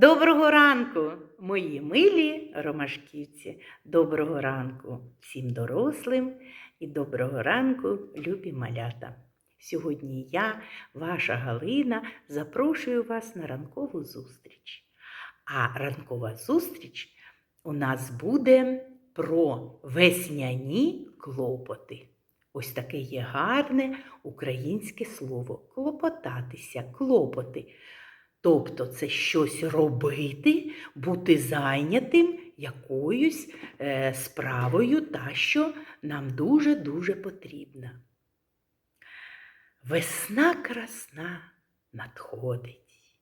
Доброго ранку, мої милі ромашківці. Доброго ранку всім дорослим і доброго ранку, любі малята. Сьогодні я, ваша Галина, запрошую вас на ранкову зустріч. А ранкова зустріч у нас буде про весняні клопоти. Ось таке є гарне українське слово клопотатися, клопоти. Тобто це щось робити, бути зайнятим якоюсь е, справою, та що нам дуже-дуже потрібна. Весна красна надходить,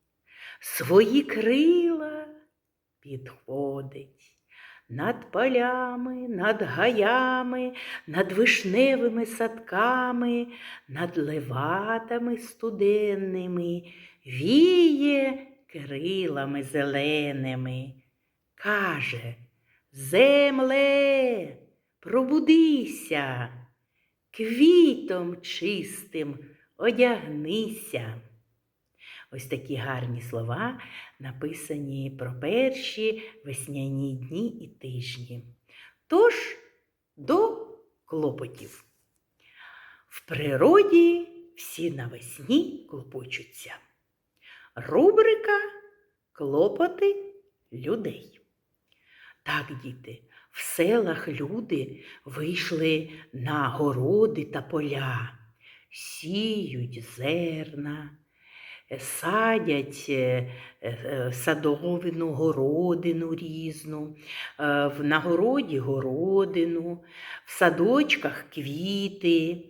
свої крила підходить. Над полями, над гаями, над вишневими садками, над леватами студенними віє крилами зеленими. Каже, земле, пробудися, квітом чистим одягнися. Ось такі гарні слова написані про перші весняні дні і тижні. Тож до клопотів. В природі всі навесні клопочуться. Рубрика Клопоти людей. Так, діти, в селах люди вийшли на городи та поля, сіють зерна, садять е, е, садовину, городину різну, е, в нагороді городину, в садочках квіти,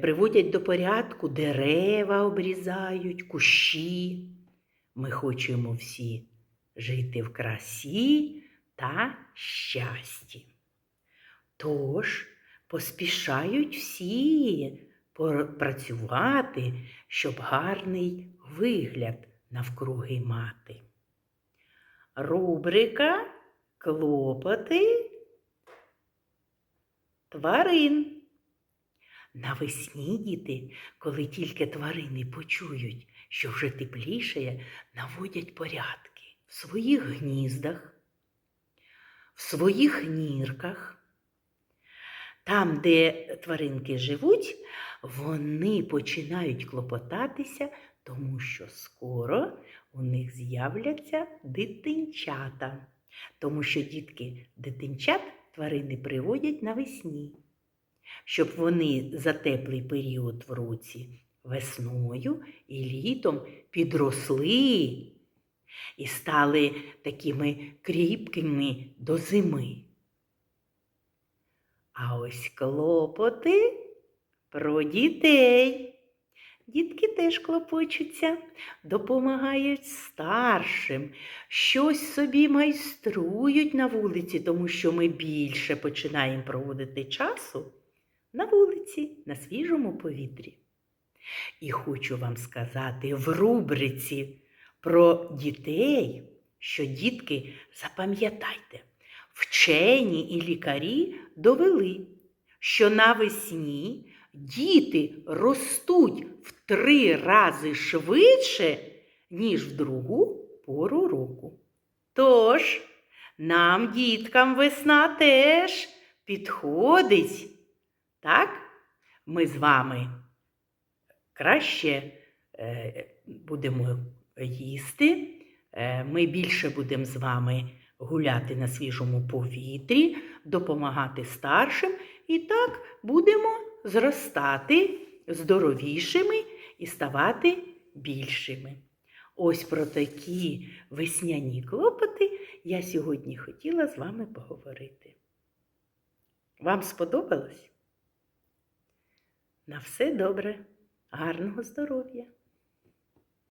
приводять до порядку дерева, обрізають, кущі. Ми хочемо всі жити в красі та щасті. Тож поспішають всі працювати, щоб гарний вигляд навкруги мати. Рубрика Клопоти тварин. Навесні діти, коли тільки тварини почують, що вже теплішає, наводять порядки в своїх гніздах, в своїх нірках. Там, де тваринки живуть, вони починають клопотатися, тому що скоро у них з'являться дитинчата. Тому що дітки дитинчат тварини приводять навесні, щоб вони за теплий період в році весною і літом підросли і стали такими кріпкими до зими. А ось клопоти про дітей. Дітки теж клопочуться, допомагають старшим, щось собі майструють на вулиці, тому що ми більше починаємо проводити часу на вулиці, на свіжому повітрі. І хочу вам сказати в рубриці про дітей, що дітки, запам'ятайте, вчені і лікарі довели, що навесні діти ростуть в три рази швидше, ніж в другу пору року. Тож, нам, діткам, весна теж підходить. Так? Ми з вами краще е, будемо їсти, е, ми більше будемо з вами гуляти на свіжому повітрі, допомагати старшим, і так будемо зростати здоровішими і ставати більшими. Ось про такі весняні клопоти я сьогодні хотіла з вами поговорити. Вам сподобалось? На все добре, гарного здоров'я!